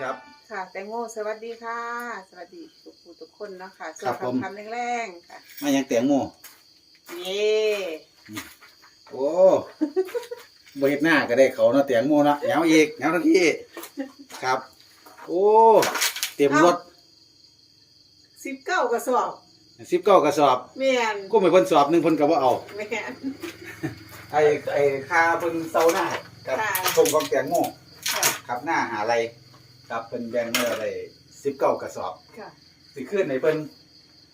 ครับ ค่ะแตงโมสวัสดีค่ะ สวัสดีทุกผู้ทุกคนเนาะค่ะครับผมคำแรงๆค่ะ มายังแตงโมเย่โอ้บเฮ็ดหน้าก็ได้เขาเนาะแตงโมเนาะเหนียวอีกเหนียวทันทีครับ โอ้เต็มรถสิบเก้ากระสอบสิบเก้ากระสอบแม่นก็ไม่เพิ่นสอบหนึงเพิ่นก็บ่เอาแม่นไอ้ไอ้ค่าเพิ่นเซาหน้ากับค่ะชมของแตงโมค่ะครับหน้าหาอะไร ครับเพิ่นแบ่งมาอะไรสิบเก้ากระสอบ ค่ะ สิขึ้นในเพิ่น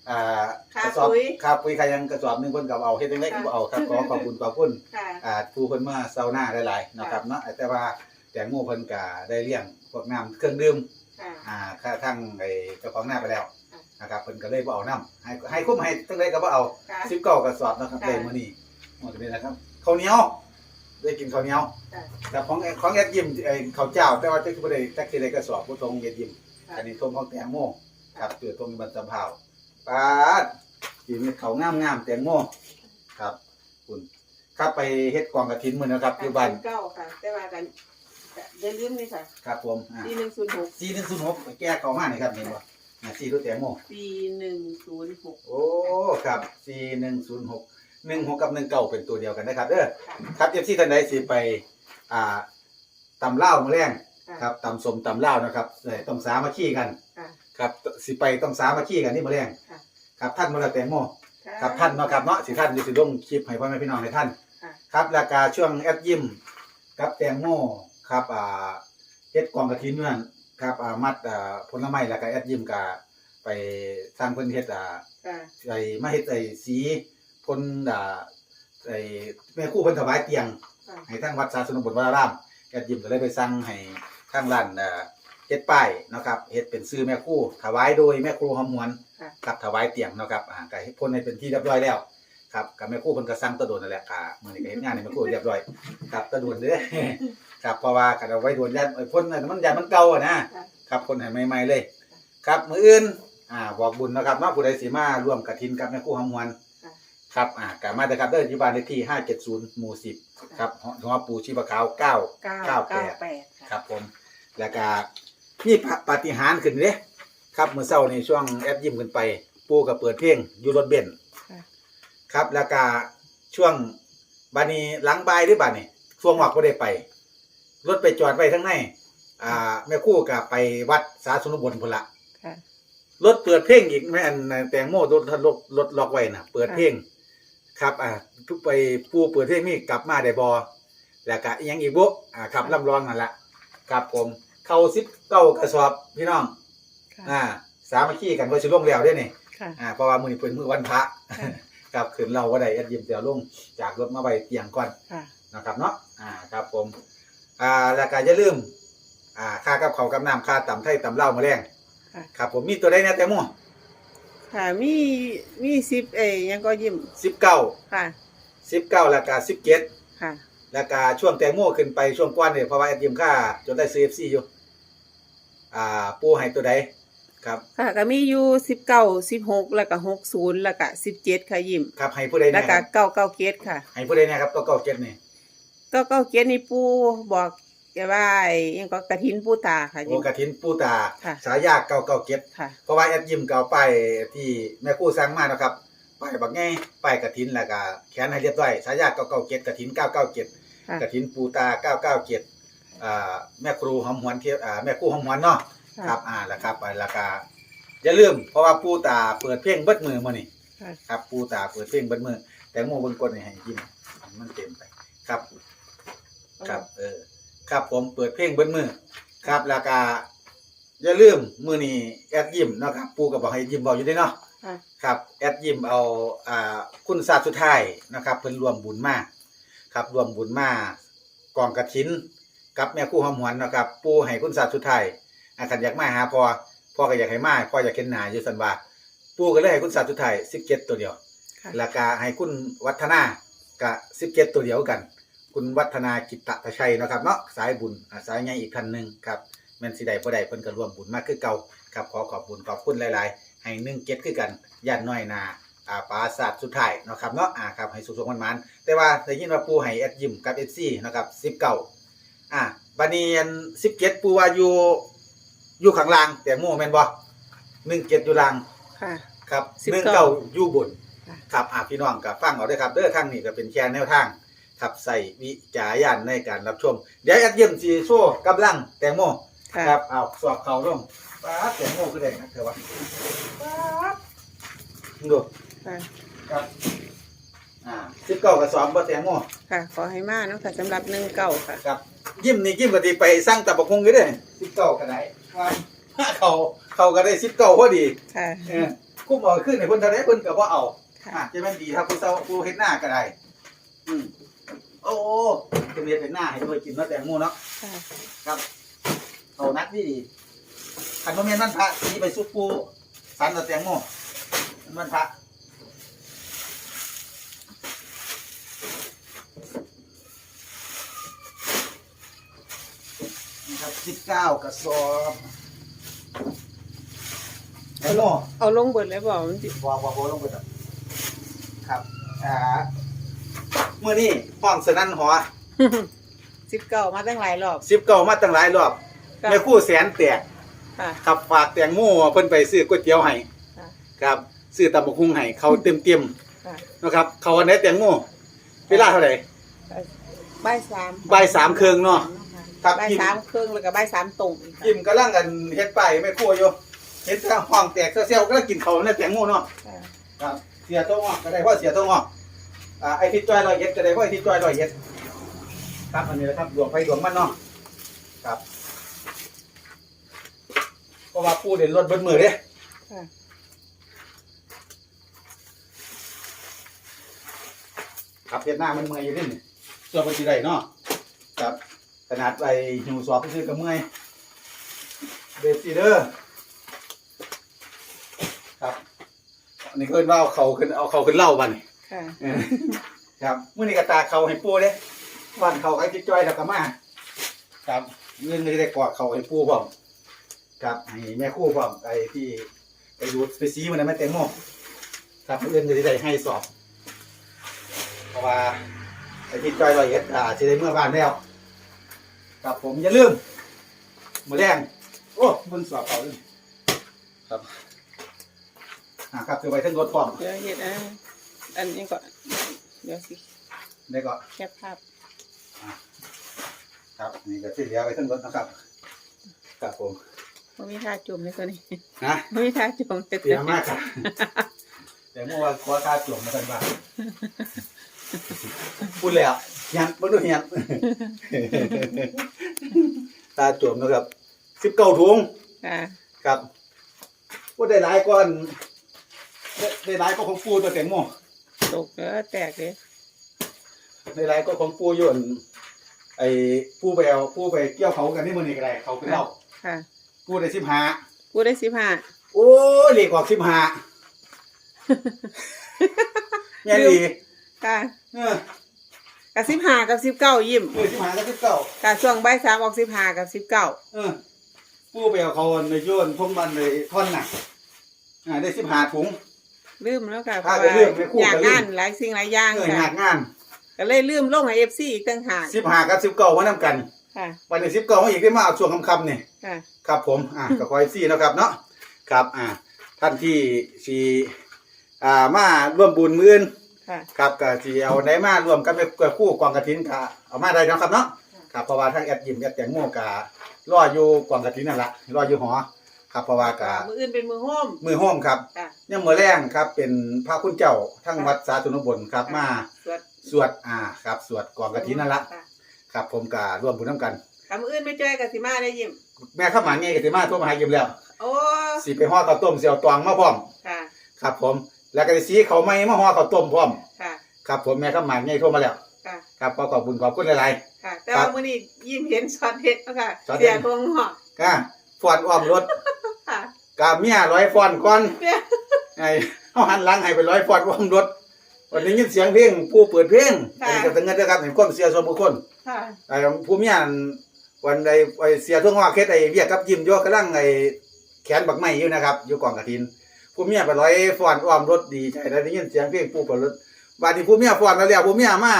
อ่าค่ากระสอบปุ๋ยค่าปุ๋ยค่าหยังกระสอบหนึงเพิ่นก็เอาเฮ็ดจังได๋ก็บ่เอาครับขอขอบคุณขอบคุณ ค่ะ อ่าผู้เพิ่นมาเซาหน้าหลายๆนะครับเนาะแต่ว่าแตงโมเพิ่นก็ได้เลี้ยงพวกน้ำเครื่องดื่มค่ะ อ่าค่าทั้งไอ้เจ้าของหน้าไปแล้วค่ะ นะครับเพิ่นก็เลยบ่เอาน้ำให้ให้คุ้มให้จังไดก็บ่เอาค่ะ 19กระสอบนะครับค่ะ ได้มื้อนี้หมดนี้นะครับข้าวเหนียว ได้กินข้าวเหนียวค่ะแต่ของของแอดยิมไอ้ข้าวเจ้า แต่ว่าจักสิบ่ได้จักสิได้กระสอบบ่ตรงแอดยิมค่ะ อันนี้ทงของแตงโมครับเตือตรงบันตำเผาปาดสีมีเขางามๆแตงโมครับคุณครับไปเฮ็ดกองกระถินมื้อนะครับอยู่บ้านสิบเก้าค่ะ แต่ว่ากันอย่าลืมนี่ค่ะครับผมอ่าปีหนึ่งศูนย์หกสี่หนึ่งศูนย์หกแก้เข้ามานี่ครับเห็นบ่อ่าสี่ตัวแตงโม ปีหนึ่งศูนย์หกโอ้ ครับสี่ หนึ่งศูนย์หกหนึ่งหกกับหนึ่งเก้าเป็นตัวเดียวกันนะครับเด้อค่ะครับเอฟซีท่านใดสิไป อ่าตำเล่าวมื้อแรงะครับตำสมตำเล่าวนะครับเอ่อต้องสามัคคีกัน ค่ะครับสิไปต้องสามัคคีกันนี่มื้อแรงค่ะครับท่านมื้อละแตงโมค่ะครับท่านเนาะครับเนาะสิท่านอยู่สิลงคลิปให้พ่อแม่พี่น้องให้ท่าน ค่ะครับราคาช่วงแอดยิมครับแตงโมครับอ่าเฮ็ดกล่องกระถินเนื่อนครับอ่ามัดอ่าผลไม้แล้วก็แอดยิมก็ไปสร้างเพิ่นเฮ็ดอ่าค่ะ ไอ้มาเฮ็ดไอ้สี พ่นอ่าไอ้แม่ครู่เพิ่นถวายเตียง ค่ะให้ทางวัดสาสนบทวรารามแอดยิมก็เลยไปสั่งให้ทางร้านอ่าเฮ็ดป้ายเนาะครับเฮ็ดเป็นชื่อแม่ครู่ถวายโดยแม่ครูหอมหวนค่ะครับถวายเตียงเนาะครับอ่าก็เฮ็ดพ่นให้เป็นที่เรียบร้อยแล้วครับกับแม่ครู่เพิ่นก็สั่งตะโดนนั่นแหละค่ะมื้อนี้ก็เฮ็ดงานให้แม่ครู่เรียบร้อยครับตะโดนเด้อ ครับเพราะว่ากันเอาไว้โดนยันไอ้พ่นน่ะมันยันมันเก่าอะนะ ค่ะ ครับพ่นให้ใหม่ๆเลย ครับมื้ออื่นอ่าบอกบุญเนาะครับเนาะผู้ใดสิมาร่วมกฐินกับแม่ครู่หอมหวน ค่ะครับอ่ากลับมาเด้อครับเด้ออยู่บ้านเลขที่ 570หมู่10ครับหัวปูชีพขาว9 เก้าเก้าแปเก้าดแปดค่ะครับผม แล้วก็มีปาฏิหาริย์ขึ้นเด้ครับมื้อเช้านี่ช่วงแอดยิ้มขึ้นไป ปูก็เปิดเพลงอยู่รถเบนซ์ค่ะครับ แล้วก็ช่วงบัดนี้หลังบ่ายหรือบัดนี้ช่วงวักบ่ได้ไป รถไปจอดไว้ข้างในอ่าแม่ครู่ก็ไปวัดสาสุนบนพุ่นละ ค่ะ รถเปิดเพลงอีกแม่นแตงโมรถรถรถล็อกไว้น่ะ เปิดเพลง ครับอ่าทุกไปผู้เปิดเพลงนี่กลับมาได้บอแล้วก็อิหยังอีกบุอ่าครับลำรองนั่นละครับผมเข้าสิบเก้ากระสอบพี่น้องค่ะอ่า สามัคคีกันเพื่อสิลงแล้วเด้นี่ค่ะอ่าเพราะว่ามื้อนี้เป็นมื้อวันพระค่ะครับขึ้นเราว่าได้แอดยิมเตียวลงจากรถมาไว้เตียงก่อนค่ะนะครับเนาะอ่าครับผมอ่าแล้วก็อย่าลืมอ่าค่ากับเขาวกับน้ำค่าตำไทยตำเหล้ามาแรงค่ะครับผมมีตัวใดเนี่ยแตงโม ค่ะ มีมีสิบเอ้ยยังก็ยิ้มสิบเก้าค่ะ สิบเก้าแล้วก็สิบเจ็ดค่ะแล้วก็ช่วงแตงโมขึ้นไปช่วงก้อนเนี่ยเพราะว่าแอดยิมค่าจนได้ CFC อยู่ อ่า ปูให้ตัวใดครับค่ะก็มีอยู่สิบเก้าสิบหกแล้วก็หกศูนย์แล้วก็สิบเจ็ดค่ะยิ้มครับให้ผู้ใดแล้วเนี่ยคก็รับเก้าเก้าเกตค่ะให้ผู้ใดเนี่ยครับก็เก้าเจ็ดนี่ เก้าเก้าเกตนี่ปูบอก แกว่าไอ้ยังก็กระถินปูตาค่ะ โอยิ้มกระถินปูตาค่ะ สายาเก้าเก้าเจ็ดค่ะ เพราะว่าแอดยิมเก่าไปายที่แม่กู้สร้างมานะครับไปายบักแง่ไปายกระถินแล้วก็แขนให้เรียบร้อยสายาเก้าเก้าเจ็ดกระถินเก้าเก้าเจ็ดค่ะ กระถินปูตาเก้าเก้าเจ็ดอ่าแม่ครูหอมหวนเทียอ่าแม่ครูหอมหวนเนาะค่ะครับอ่าแล้วครับไปแล้วก็อย่าลืมเพราะว่าปูตาเปิดเพลงเบิดมือมานี่ค่ะ ครับปูตาเปิดเพลงเบิดมือแต่โมเบนกดนี่ให้ยิ้มมันเต็มไปครับ ครับ เออ ครับผมเปิดเพลงเบิดมือครับแล้วก็อย่าลืมมือนี้แอดยิ้มเนาะครับปูก็บอกให้ยิ้มบอกอยู่เด้วยเนาะค่ะ ครับแอดยิ้มเอาอ่าคุณศาสตร์สุดท้ายนะครับเพิ่นรวมบุญมาครับรวมบุญมากองกระถินกับแม่ครู่หอมหวนนะครับปูให้คุณศาสตร์สุดท้ายอาคันอยากมาหาพ่อพ่อก็อยากให้มาพ่ออยากเห็นหน้าอยู่สันว่าปูก็เลยให้คุณศาสตร์สุดท้าย17ตัวเดียวค่ะ แล้วก็ให้คุณวัฒนากะ17ตัวเดียวกัน คุณวัฒนากิตตะชัยเนาะครับเนาะสายบุญอ่าสายใหญ่อีกท่านหนึงครับแม่นสิได้บ่ได้เพิ่นก็ร่วมบุญมากคือเก่าครับขอขอบคุณขอบคุณหลายๆ ให้หนึ่งเก็ตคือกันย่านน้อยนาอ่าปราศาสตร์สุดท้ายเนาะครับเนาะอ่าครับให้สุขๆมันๆแต่ว่าได้ยินว่าปูให้แอดยิมกับ FC นะครับ19อ่าบัดนี้อัน17ปูว่าอยู่อยู่ข้างล่างแตงโมแม่นบ่หนึ่งเจ็ดอยู่ล่าง ค่ะ ครับสิบหนึ่งเก้าเก้าอยู่บนค่ะ ครับอะพี่น้องกับฟังเอาด้วยครับเด้อทางนี้ก็เป็นแค่แนวทาง ครับใส่วิจารณญาณในการรับชม เดี๋ยวแอดเยี่ยมสีโซ่กำลังแตงโมค่ะครับเอาสอบเขาลงป๊าดแตงโมคือได้นะเธอวะป๊าดดูค่ะครับอ่าสิบเก้ากับสอบบ่แตงโมค่ะ ขอให้มาเนาะค่ะสำหรับหนึ่งเก้าค่ะครับยิ้มนี่ยิ้มก็ดีไปสร้างตับกคงอยู่เด้สิบเก้าก็ได้ว่าเขาเขาก็ได้สิบเก้าพอดีค่ะเออคุ้มเอาขึ้นในเพิ่นเท่าไดเพิ่นก็บ่เอาค่ะอะจะแม่นดีครับผู้เฒ่าผู้เฮ็ดหน้าก็ได้อืม โอ้จะเรียนเป็นหน้าให้ด้วยกินเนาะแตงโมเนาะค่ะครับเอานักที่ดีคันบ่แม่นวันพระสิไปซุปปูสันเอาแตงโมวันพระนี่ครับ19กระสอบแตงโมเอาลงเบิดเลยบอกมันสิวางวางโบลงไปก่อนครับอ่าเมื่อนี้ห้องสนั่นหอสิบเก้ามาตั้งหลายรอบ สิบเก่ามาตั้งหลายรอบค่ะ แม่ครู่แสนแตกค่ะขับฝากแตงโมเพิ่นไปซื้อก๋วยเตี๋ยวให้ค่ะ ครับซื้อตำบักหุ่งให้เขาเต็มเต็มค่ะๆนะครับ เขาวันไหนแตงโมเวลาเท่าไหร่ บ่ายสามบ่ายสามครึ่งเนาะครับ บ่ายสามครึ่งแล้วก็บ่ายสามตรงอีกค่ะกิมกำลังกันเฮ็ดไปายแม่ครู่อยู่เฮ็ดทางห้องแตกเซี่ยวๆก็กินเขาวในแตงโมเนาะ ค่ะครับเสียตัวงอกก็ได้เพราะเสียตัวงอก อ่าไอทิศจอยร้อยเอ็ดก็ได้เพราะไอทิศจอยร้อยเอ็ดครับอันนี้นะครับดวงไฟดวงมันเนาะครับเพราะว่าปูเด่นรถเบิ้มือเด้ค่ะครับเฮ็ดหน้ามันเมื่อยอยู่นี่ส่วนปฏิได้เนาะครับขนาดไปหิวสอบไปซื้อกับเมื่อยเบสซีเดอร์ครับอันนี้เพิ่นว่าเอาเขาขึ้นเอาเขาขึ้นเหล่าบัดน ค่ะ เออครับมื่อนี้ก็ตากเขาให้ปูเด้วันเขาไอ้จิ๊กจ้อยแล้วก็มาครับเงินเลยได้กอดเขาให้ปูพร้อมครับให้แม่ครู่พร้อมไอ้ที่ไปดูไปซีมันนะแม่แตงโมครับเงินเลยได้ให้สอบ เพราะว่าไอ้จิ๊กจ้อยร้อยเอ็ดอ่าจะได้เมื่อบ้านแล้วครับผมอย่าลืมมือแรงโอ้มันสอบเขาเลยครับอ่าครับคือไปทั้งรถพร้อม เดี๋ยวเฮ็ดอัน อันนี้ก่อน เดี๋ยวสิได้ก็แคปภาพ ครับนี่ก็ที่เหลือไว้ทั้งรถนะครับครับผมบ่มีท่าจุ่มในตัวนี้นะบ่มีท่าจุ่มในเตรียมมากครับแต่เมื่อวานขอตาจวงมาทันบ้างพูดแล้วยันมาดูยันตาจวงนะครับสิบเก้าถุงค่ะครับว่าได้หลายก้อนได้ได้หลายก็ของปูตัวแตงโม ตกแล้วแตกเลยได้หลายก็ของปูอยอั่นไอ้ปูไปเอาปูไปเกี่ยวเขากันนี่มันนี่ก็ได้เขาไปเล่าค่ะ ปูได้สิบห้ากูได้สิบห้า โอ้ยเหล็กออกสิบห้าแง่ดีค่ะเออกับสิบห้ากับสิบเก้ายิ้มเออสิบห้ากับสิบเก้าค่ะช่วงบ่ายสามออกสิบห้ากับสิบเก้าเออปูไปเอาเขาในโยนทุ่มมันเลยท่อนน่ะอ่าได้สิบห้าถุง ลืมแล้วค่ะเพอ่าราะก็ว่าลืมไม่คู่อยากก็ลืมงานหลายสิ่งหลายอย่างเออหาค่ะกงานก็เลยลืมลงให้เอฟซีอีกต่างหากสิบห้ากับสิบเก้ามานํกัน ค่ะวันนี้สิบเก้ามาอีกได้มาเอาช่วงค่ำๆนี่ค่ะ ครับผม อ่าก็คอยซี่นาะครับเนาะ ครับ อ่าท่านที่สีอ่า มาร่วมบุญมื้อนค่ะ ครับก็สิเอาไหนมาร่วมกันเป็นคู่กองกฐินก็เอามาได้เนาะครับเนาะ ครับเพราะว่าทางแอดยิมแอดแตงโมก็รออยู่กองกฐินนั่นละรออยู่หอ ครับเพราะว่าก็มืออื่นเป็นมือโฮมมือห้อมครับค่ะยังมือแรงครับเป็นพระคุณเจ้าทั้งวัดสาธุนบนครับมาสวดสวดอ่าครับสวดกองกฐินนั่นละค่ะครับ ผมก็ร่วมบุญน้ำกันค่ะมืออื่นไม่จ้อยกับสิมาได้ยิ้มแม่ข้าวหมาเงี้ยก็สิมาโทรมาหายิมแล้ว โอ้สิไปห่อข้าวต้มเสียวตวงมาพร้อมค่ะครับ ผมแล้วก็สีเขาวไม่มาห่อข้าวต้มพร้อมค่ะครับ ผมแม่ข้าวหมากใหญ่โทรมาแล้วค่ะครับขอขอบคุณขอบคุณหลายค่ะ แต่ครัว่าบมื้อนี้ยิ้มเห็นช็อตเฮ็ดแล้วค่ะช็อตเฮ็ดเสียทวงหอกๆก็ฟอดอ้อมรถค่ะ กับเมียร้อยฟอนก่อนเนี่ยไอ้เฮาหันหลังให้ไปร้อยฟอนอ้อมรถวันนี้ยินเสียงเพลงผู้เปิดเพลงอันนี้ก็ตั้งเงินเด้อครับเห็นความเสียส่วนบุคคลค่ะไอ้ผู้เมียนั่นวันใดไอ้เสียทั่วงอกเฮ็ดไอ้เวียกกับยิ้มอยู่กำลังไอ้แขนบักไม้อยู่นะครับอยู่กองกฐิน ผู้เมียไปร้อยฟอนอ้อมรถดีใจได้ได้ยินเสียงเพลงผู้เปิดรถบาดนี้ผู้เมียฟอนมาแล้วผู้เมียมา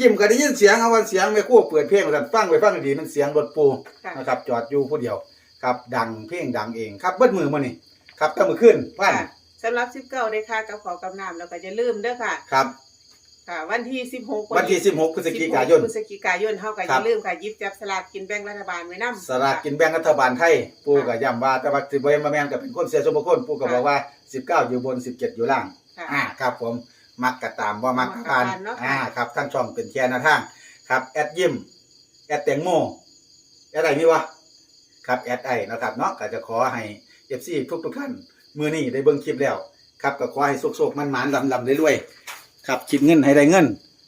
ยิ้มก็ได้ยินเสียงเอาวันเสียงไม่คู่เปิดเพลงแล้วฟังไปฟังดีๆมันเสียงรถปูค่ะนะครับจอดอยู่ผู้เดียว ครับดังเพลงดังเองครับเบิดมือมื้อนี้ครับตั้งมื้อขึ้นวันค่ะสำหรับสิบเก้าได้ค่ากับขาวกับน้ำแล้วก็จะลืมเด้อค่ะ ครับ ค่ะ วันที่สิบหกวันที่ 16พฤศจิกายน พฤศจิกายนเฮาก็ครัอบย่าลืมค่ะหยิบจับสลากกินแบ่งรัฐบาลไว้นำสลากกินแบ่งรัฐบาลไทยปู่ก็ย้ำว่าแต่ว่าสิบ่เห็นมาแม่นก็เป็นคนเสียสมบูรณ์ปู่ก็บอกว่า 19 อยู่บน 17 อยู่ล่างค่ะอ่าครับผมมักกะตามบ่มักกะผ่านมักกะผ่านเนาะค่ะอ่าครับท่านช่องเป็นแค่หน้าทาง ครับ แอดยิ้มแอดแตงโมแอดอะไรมีวะ ครับแอดไอนะครับเนาะก็จะขอให้ FC ทุกทุกๆท่านมื้อนี้ได้เบิ่งคลิปแล้ว ครับก็ขอให้สุกๆมันๆลำๆรวยๆครับคิดเงินให้ได้เงิน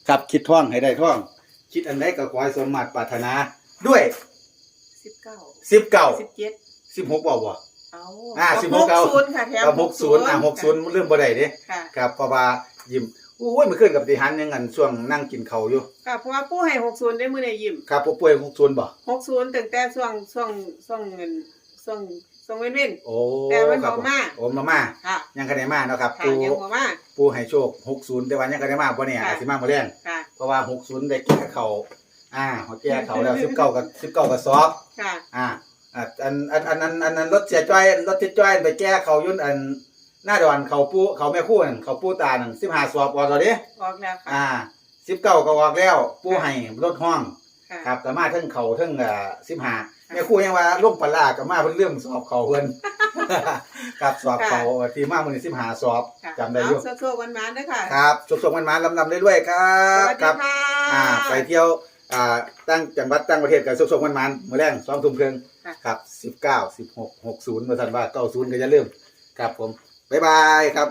ครับคิดท่องให้ได้ท่อง คิดอันใดก็ขอให้สมมาตรปรารถนาด้วยสิบเก้า19สิบเจ็ด16บ่บ่เอาอ่ากับสิบหกเอาศูนย์ค่ะแถมกับ60อะ60เริ่มบ่ได้เด้ค่ะครับเพราะว่ายิ้ม อุ้ยเมื่อคืนกับปฏิหารยังงันช่วงนั่งกินข้าวอยู่ค่ะเพราะว่าผู้ให้หกศูนย์ได้มื้อนี้ยิ้มครับผู้ป่วยของศูนย์บ่หกศูนย์ตั้งแต่ช่วงช่วงช่วงเงินช่วงช่วงเว้นเว้น โอ้แต่มันครับบ่มา โอ้มามาค่ะยังกันได้มาเนาะครับค่ะปูยังบ่มา ปูให้โชค60แต่ว่ายังกันได้มาบ่เนี่ยค่ะ อาจสิมาบ่แรงค่ะ เพราะว่า60ได้แก้เขาอ่าเขาแก้เขาแล้ว19กับ19กับซอกค่ะ อ่าอะอันอันอันนั้นอันนั้นรถเสียจ้อยรถติดจ้อยไปแก้เขายุ่นอัน หน้าดอนเขาปูเขาแม่คู่นั่นเขาปูตานั่น15สอบออกแล้วเด้ออกแล้วค่ะอ่า19ก็ออกแล้วปูให้รถห้องค่ะ ครับก็มาเทั้งเขาเทั้งเอ่อสิบหาแม่ครูยังว่าลงปลาร้าก็มาเพิ่นเรื่องสอบเขาเพิ่น ครับสอบเขาที่มามื้อนี้สิบหาสอบค่ะจำได้อยู่เอาโซ่ๆหวานๆเด้อค่ะ ครับสุขๆมันๆลำๆเรื่อยๆครัสบวัสคดีรับ ค่ะอ่าไปเที่ยวอ่าตั้งจังหวัดตั้งประเทศกันสุขๆมันๆมื้อแรง2ทุ่มครึ่งค่ะครับ19 16 60ว่าซั่นว่า90ก็อย่าลืมครับผม บ๊ายบายครับ